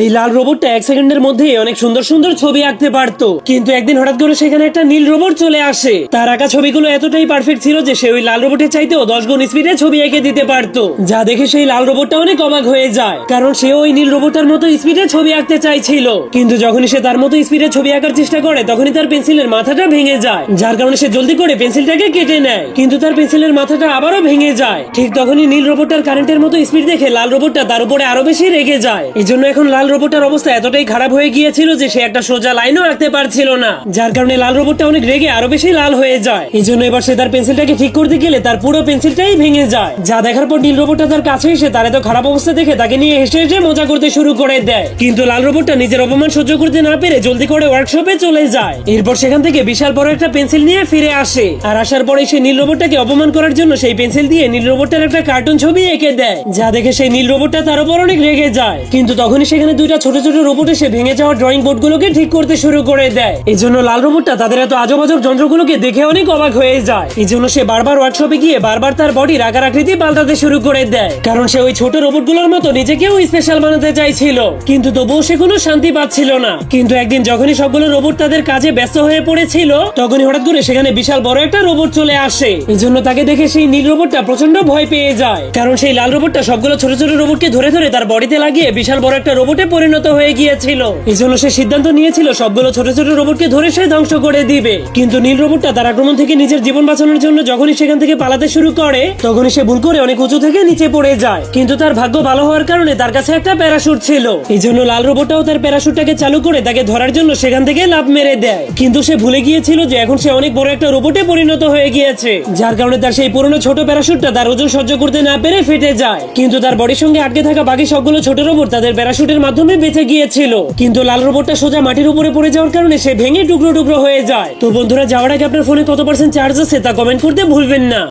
এই লাল রোবটটা এক সেকেন্ডের মধ্যে অনেক সুন্দর সুন্দর ছবি আঁকতে পারতো। কিন্তু একদিন হঠাৎ করে সেখানে একটা নীল রোবট চলে আসে। তার আঁকা ছবিগুলো এতটাই পারফেক্ট ছিল যে সে ওই লাল রোবটের চাইতেও দশ গুণ স্পিডে ছবি এঁকে দিতে পারতো। যা দেখে সেই লাল রোবটটা অনেক অবাক হয়ে যায়। কারণ সে ওই নীল রোবটটার মতো স্পিডে ছবি আঁকতে চাইছিল। কিন্তু যখনই সে তার মতো স্পিডে ছবি আঁকার চেষ্টা করে, তখনই তার পেন্সিলের মাথাটা ভেঙে যায়। যার কারণে সে জলদি করে পেন্সিলটাকে কেটে নেয়। কিন্তু তার পেন্সিলের মাথাটা আবারও ভেঙে যায়। ঠিক তখনই নীল রোবটটার কারেন্টের মতো স্পিড দেখে লাল রোবটটা তার উপরে আরও বেশি রেগে যায়। এই জন্য এখন লাল রোবটটার অবস্থা এতটাই খারাপ হয়ে গিয়েছিল যে সে একটা সোজা লাইনও আঁকতে পারছিল না। যার কারণে লাল রোবটটা অনেক রেগে আরও বেশি লাল হয়ে যায়। এই জন্য এবার সে তার পেন্সিলটাকে ঠিক করতে গেলে তার পুরো পেন্সিলটাই ভেঙে যায়। যা দেখার পর নীল রোবটটা তার কাছে এসে তার এত খারাপ অবস্থা দেখে তাকে নিয়ে হেসে হেসে মজা করতে শুরু করে দেয়। কিন্তু লাল রোবটটা নিজের অপমান সহ্য করতে না পেরে জলদি করে ওয়ার্কশপে চলে যায়। এরপর সেখান থেকে বিশাল বড় একটা পেন্সিল নিয়ে ফিরে আসে। আর আসার পরে সে নীল রোবটটাকে অপমান করার জন্য সেই পেন্সিল দিয়ে নীল রোবটটার একটা কার্টুন ছবি এঁকে দেয়। যা দেখে সেই নীল রোবটটা তার উপর অনেক রেগে যায়। কিন্তু তখনই সেখানে দুইটা ছোট ছোট রোবট এসে ভেঙে যাওয়া ড্রয়িং বোর্ড গুলোকে ঠিক করতে শুরু করে দেয়। এই জন্য লাল রোবটটা তাদের এত আজব আজব যন্ত্রগুলোকে দেখে অনেক অবাক হয়ে যায়। এই জন্য সে বারবার ওয়ার্কশপে গিয়ে বারবার তার বডির আকার আকৃতি পাল্টাতে শুরু করে দেয়। কারণ সে ওই ছোট রোবটগুলোর মতো নিজেকেও স্পেশাল বানাতে চাইছিল। কিন্তু তবুও সে কোনো শান্তি পাচ্ছিল না। কিন্তু একদিন যখনই সবগুলো রোবট তাদের কাজে ব্যস্ত হয়ে পড়েছিল, তখনই হঠাৎ করে সেখানে বিশাল বড় একটা রোবট চলে আসে। এই জন্য তাকে দেখে সেই নীল রোবটটা প্রচণ্ড ভয় পেয়ে যায়। কারণ সেই লাল রোবটটা সবগুলো ছোট ছোট রোবটকে ধরে ধরে তার বডিতে লাগিয়ে বিশাল বড় একটা রোবটে পরিণত হয়ে গিয়েছিল। এই জন্য সে সিদ্ধান্ত নিয়েছিল, সবগুলো ছোট ছোট রোবটকে ধরে সে ধ্বংস করে দিবে। কিন্তু নীল রোবটটা তার আক্রমণ থেকে নিজের জীবন বাঁচানোর জন্য যখনই সেখান থেকে পালাতে শুরু করে, তখনই সে ভুল করে অনেক উঁচু থেকে নিচে পড়ে যায়। কিন্তু তার ভাগ্য ভালো হওয়ার কারণে তার কাছে একটা প্যারাশুট ছিল। এই জন্য লাল রোবটটাও তার প্যারাশুটটাকে চালু করে তাকে ধরার জন্য সেখান থেকে লাভ মেরে দেয়। কিন্তু সে ভুলে গিয়েছিল যে এখন সে অনেক বড় একটা রোবটে পরিণত হয়ে গিয়েছে। যার কারণে তার সেই পুরনো ছোট প্যারাশুটটা তার ওজন সহ্য করতে না পেরে ফেটে যায়। কিন্তু তার বডির সঙ্গে আটকে থাকা বাকি সবগুলো ছোট রোবট তাদের প্যারাশুটের মাধ্যমে বেঁচে গিয়েছিল। কিন্তু লাল রোবটটা সোজা মাটির উপরে পড়ে যাওয়ার কারণে সে ভেঙে টুকরো টুকরো হয়ে যায়। তো বন্ধুরা, যাওয়ার আগে আপনার ফোনে কত পার্সেন্ট চার্জ আছে তা কমেন্ট করতে ভুলবেন না।